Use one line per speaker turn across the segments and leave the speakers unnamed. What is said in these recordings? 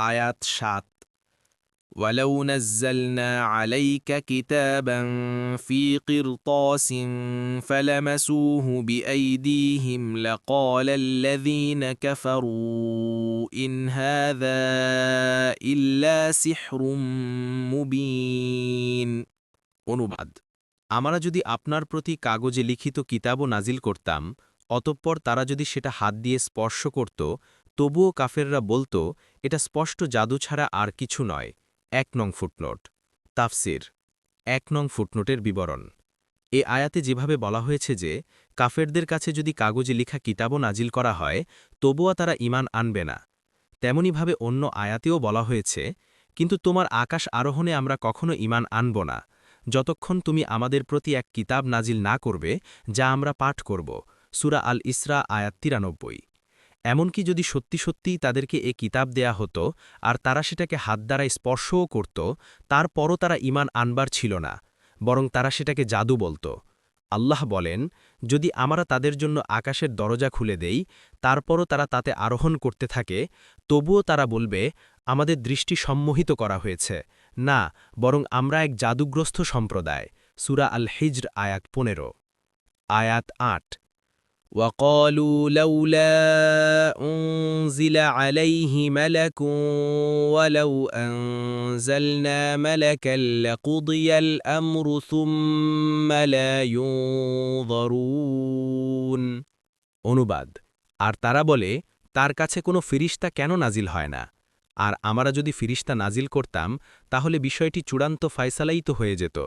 আয়াত সাত ولو نزلنا عليك كتابا في قرطاس فلمسوه بأيديهم لقال الذين كفروا إن هذا إلا سحر মুবিন অনুবাদ আমরা যদি আপনার প্রতি কাগজে লিখিত কিতাবও নাজিল করতাম অতঃপর তারা যদি সেটা হাত দিয়ে স্পর্শ করত তবুও কাফেররা বলতো, এটা স্পষ্ট জাদু ছাড়া আর কিছু নয়। এক নং ফুটনোট। তাফসির। এক নং ফুটনোটের বিবরণ। এ আয়াতে যেভাবে বলা হয়েছে যে, কাফেরদের কাছে যদি কাগজে লিখা কিতাবও নাজিল করা হয়, তবুও তারা ইমান আনবে না। তেমনিভাবে অন্য আয়াতেও বলা হয়েছে, কিন্তু তোমার আকাশ আরোহণে আমরা কখনো ইমান আনব না। যতক্ষণ তুমি আমাদের প্রতি এক কিতাব নাজিল না করবে, যা আমরা পাঠ করব। সুরা আল ইসরা আয়াত তিরানব্বই। এমনকি যদি সত্যি সত্যিই তাদেরকে এ কিতাব দেয়া হতো আর তারা সেটাকে হাত দ্বারা স্পর্শও করত, তারপরও তারা ইমান আনবার ছিল না, বরং তারা সেটাকে জাদু বলত। আল্লাহ বলেন, যদি আমরা তাদের জন্য আকাশের দরজা খুলে দেই, তারপরও তারা তাতে আরোহণ করতে থাকে, তবুও তারা বলবে, আমাদের দৃষ্টি সম্মোহিত করা হয়েছে, না, বরং আমরা এক জাদুগ্রস্ত সম্প্রদায়। সুরা আল হিজর আয়াত পনেরো। আয়াত আট। وقالوا لولا أنزل عليه ملك ولو أنزلنا ملكا لقضي الأمر ثم لا ينظرون অনুবাদ আর তারা বলে তার কাছে কোনো ফিরিস্তা কেন নাজিল হয় না আর আমরা যদি ফিরিস্তা নাজিল করতাম তাহলে বিষয়টি চূড়ান্ত ফায়সালাই তো হয়ে যেত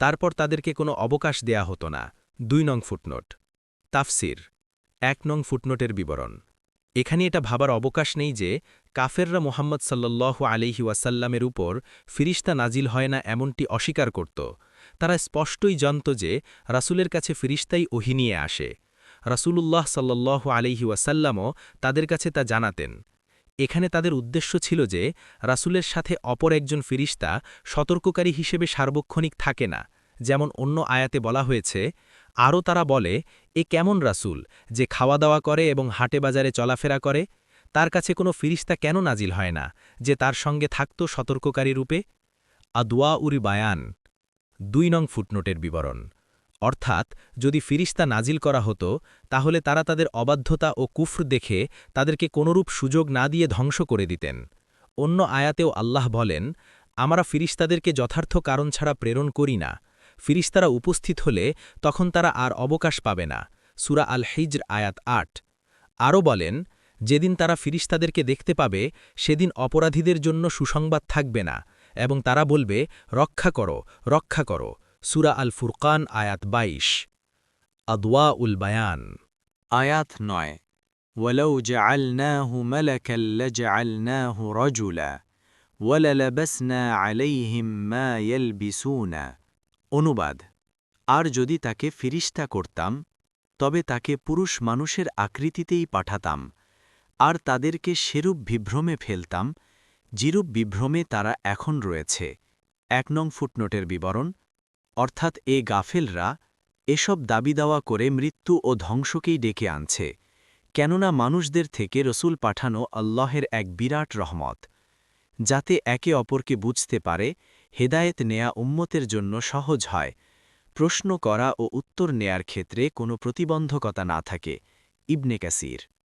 তারপর তাদেরকে কোনো অবকাশ দেয়া হতো না দুই নং ফুটনোট তাফসির, এক নং ফুটনোটের বিবরণ। এখানে এটা ভাবার অবকাশ নেই যে, কাফেররা মোহাম্মদ সাল্লাহ আলিহি ওয়াসাল্লামের উপর ফিরিস্তা নাজিল হয় না এমনটি অস্বীকার করত। তারা স্পষ্টই জানত যে, রাসুলের কাছে ফিরিস্তাই ওহি নিয়ে আসে। রাসূলুল্লাহ সাল্লাহ আলিহি ওয়াসাল্লামও তাদের কাছে তা জানাতেন। এখানে তাদের উদ্দেশ্য ছিল যে, রাসুলের সাথে অপর একজন ফিরিস্তা সতর্ককারী হিসেবে সার্বক্ষণিক থাকে না, যেমন অন্য আয়াতে বলা হয়েছে আরও তারা বলে, এ কেমন রাসুল, যে খাওয়া দাওয়া করে এবং হাটে বাজারে চলাফেরা করে? তার কাছে কোনো ফিরিস্তা কেন নাজিল হয় না, যে তার সঙ্গে থাকত সতর্ককারী রূপে? আদোয়া উরি বায়ান, দুই নং ফুটনোটের বিবরণ। অর্থাৎ, যদি ফিরিস্তা নাজিল করা হতো, তাহলে তারা তাদের অবাধ্যতা ও কুফর দেখে তাদেরকে কোনরূপ সুযোগ না দিয়ে ধ্বংস করে দিতেন। অন্য আয়াতেও আল্লাহ বলেন, আমরা ফিরিস্তাদেরকে যথার্থ কারণ ছাড়া প্রেরণ করি না। ফিরিস্তারা উপস্থিত হলে তখন তারা আর অবকাশ পাবে না সুরা আল হিজর আয়াত আট আরও বলেন যেদিন তারা ফিরিস্তাদেরকে দেখতে পাবে সেদিন অপরাধীদের জন্য সুসংবাদ থাকবে না এবং তারা বলবে রক্ষা করো রক্ষা করো সুরা আল ফুরকান আয়াত বাইশ আদওয়া উল বায়ান
আয়াত নয় ولو جعلناه ملكا لجعلناه رجلا وللبسنا عليهم ما يلبسون অনুবাদ। আর যদি তাকে ফিরিস্তা করতাম, তবে তাকে পুরুষ মানুষের আকৃতিতেই পাঠাতাম। আর তাদেরকে সেরূপ বিভ্রমে ফেলতাম, যেরূপ বিভ্রমে তারা এখন রয়েছে। এক নং ফুটনোটের বিবরণ, অর্থাৎ এ গাফেলরা এসব দাবি দাওয়া করে মৃত্যু ও ধ্বংসকেই ডেকে আনছে, কেননা মানুষদের থেকে রসুল পাঠানো আল্লাহের এক বিরাট রহমত, যাতে একে অপরকে বুঝতে পারে হেদায়েত নেয়া উম্মতের জন্য সহজ হয়। প্রশ্ন করা ও উত্তর নেয়ার ক্ষেত্রে কোনো প্রতিবন্ধকতা না থাকে। ইবনে কাসির